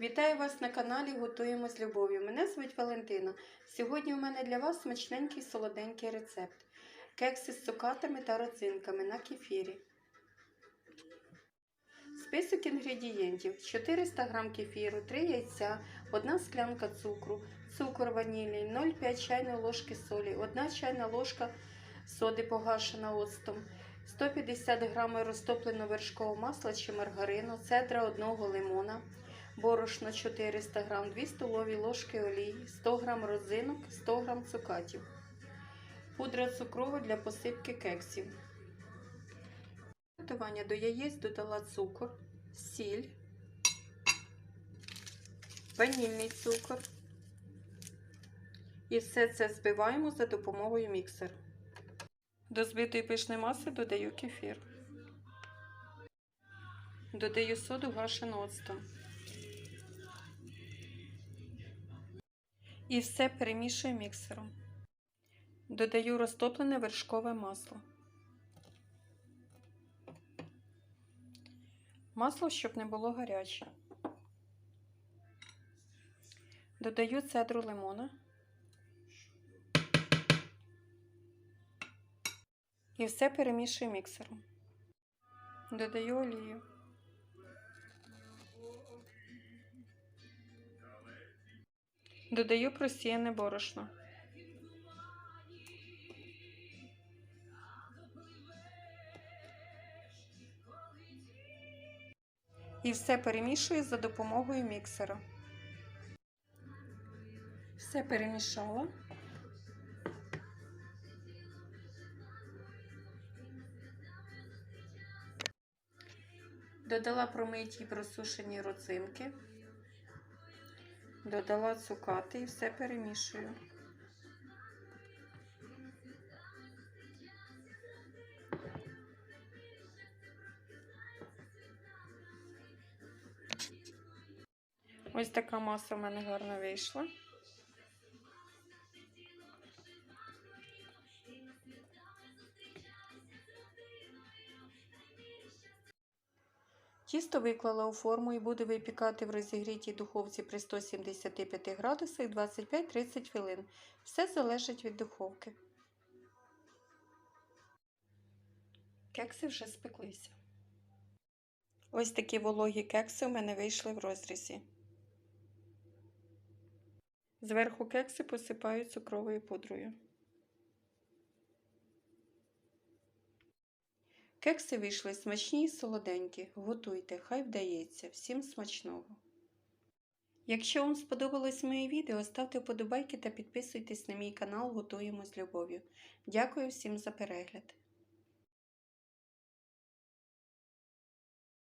Вітаю вас на каналі Готуємо з любов'ю. Мене звуть Валентина. Сьогодні у мене для вас смачненький солоденький рецепт. Кекси з цукатами та родзинками на кефірі. Список інгредієнтів: 400 г кефіру, 3 яйця, 1 склянка цукру, цукор ванільний, 0,5 чайної ложки солі, 1 чайна ложка соди погашена оцтом, 150 г розтопленого вершкового масла чи маргарину, цедра одного лимона, борошно 400 г, 2 столові ложки олії, 100 г родзинок, 100 г цукатів, пудра цукрова для посипки кексів. Готування до яєць додала цукор, сіль, ванільний цукор. І все це збиваємо за допомогою міксера. До збитої пишної маси додаю кефір. Додаю соду гашену оцтом. І все перемішую міксером. Додаю розтоплене вершкове масло. Масло, щоб не було гаряче. Додаю цедру лимона. І все перемішую міксером. Додаю олію. Додаю просіяне борошно. І все перемішую за допомогою міксера. Все перемішала. Додала промиті і просушені родзинки, додала цукати і все перемішую. Ось така маса в мене гарно вийшла. Тісто виклала у форму і буду випікати в розігрітій духовці при 175 градусах 25-30 хвилин. Все залежить від духовки. Кекси вже спеклися. Ось такі вологі кекси у мене вийшли в розрізі. Зверху кекси посипаю цукровою пудрою. Кекси вийшли смачні і солоденькі. Готуйте, хай вдається. Всім смачного! Якщо вам сподобалось моє відео, ставте вподобайки та підписуйтесь на мій канал Готуємо з любов'ю. Дякую всім за перегляд!